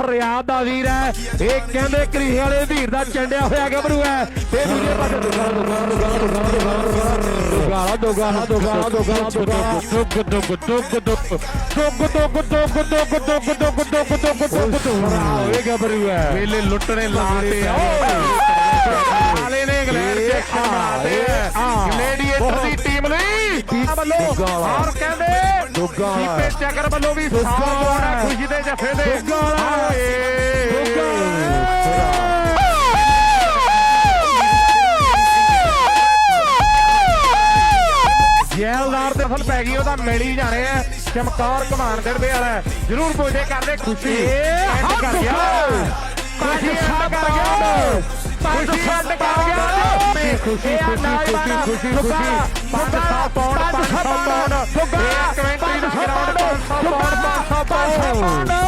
ਫਰਿਆਦ ਦਾ ਵੀਰ ਹੈ ਇਹ ਕਹਿੰਦੇ ਕਰੀਏ ਵਾਲੇ ਵੀਰ ਦਾ ਚੰਡਿਆ ਹੋਇਆ ਗੱਭਰੂ ਹੈ ਤੇ ਦੂਜੇ ਪਾਸੇ ਦੁਗਾਲਾ ਦੁਗਾਲਾ ਦੁਗਾਲਾ ਦੁਗ ਦੁਗ ਦੁਗ ਦੁਗ ਦੁਗ ਦੁਗ ਦੁਗ ਦੁਗ ਦੁਗ ਦੁਗ ਦੁਗ ਦੁਗ ਦੁਗ ਦੁਗ ਦੁਗ ਓਏ ਗੱਭਰੂ ਹੈ ਵੇਲੇ ਲੁੱਟਣੇ ਲਾਤੇ ਆਲੇ ਨੇ ਇੰਗਲੈਂਡ ਚ ਐਕਸ਼ਨ ਬਣਾਤੇ ਗਲੇਡੀਏਟਰ ਦੀ ਟੀਮ ਲਈ ਵੱਲੋਂ। ਔਰ ਕਹਿੰਦੇ ਦੁੱਗਾਲਾ। ਦੀਪੇ ਚੱਕਰ ਵੱਲੋਂ ਵੀ ਸਾਹ ਦੁੱਗਾਲਾ। ਖੁਸ਼ੀ ਦੇ ਜੱਫੇ ਦੇ। ਹਾਏ। ਜੈਲਦਾਰ ਤੇ ਫਲ ਪੈ ਗਈ ਉਹਦਾ ਮਿਲੀ ਜਾਣੇ ਆ। ਚਮਕਾਰ ਕਮਾਨ ਦੜਬੇ ਵਾਲਾ ਜਰੂਰ ਪੁੱਛਦੇ ਕਰਦੇ ਖੁਸ਼ੀ। ਐਂਡ ਕਰ ਗਿਆ। ਖੁਸ਼ੀ ਐਂਡ ਕਰ ਗਿਆ। ਖੁਸ਼ੀ ਐਂਡ ਕਰ ਗਿਆ। ਖੁਸ਼ੀ, ਖੁਸ਼ੀ, ਖੁਸ਼ੀ, ਖੁਸ਼ੀ, ਖੁਸ਼ੀ। ਪੰਜ ਸੌ ਪੌਂਡ ਪੰਜ ਸੌ ਪੌਂਡ Whoa.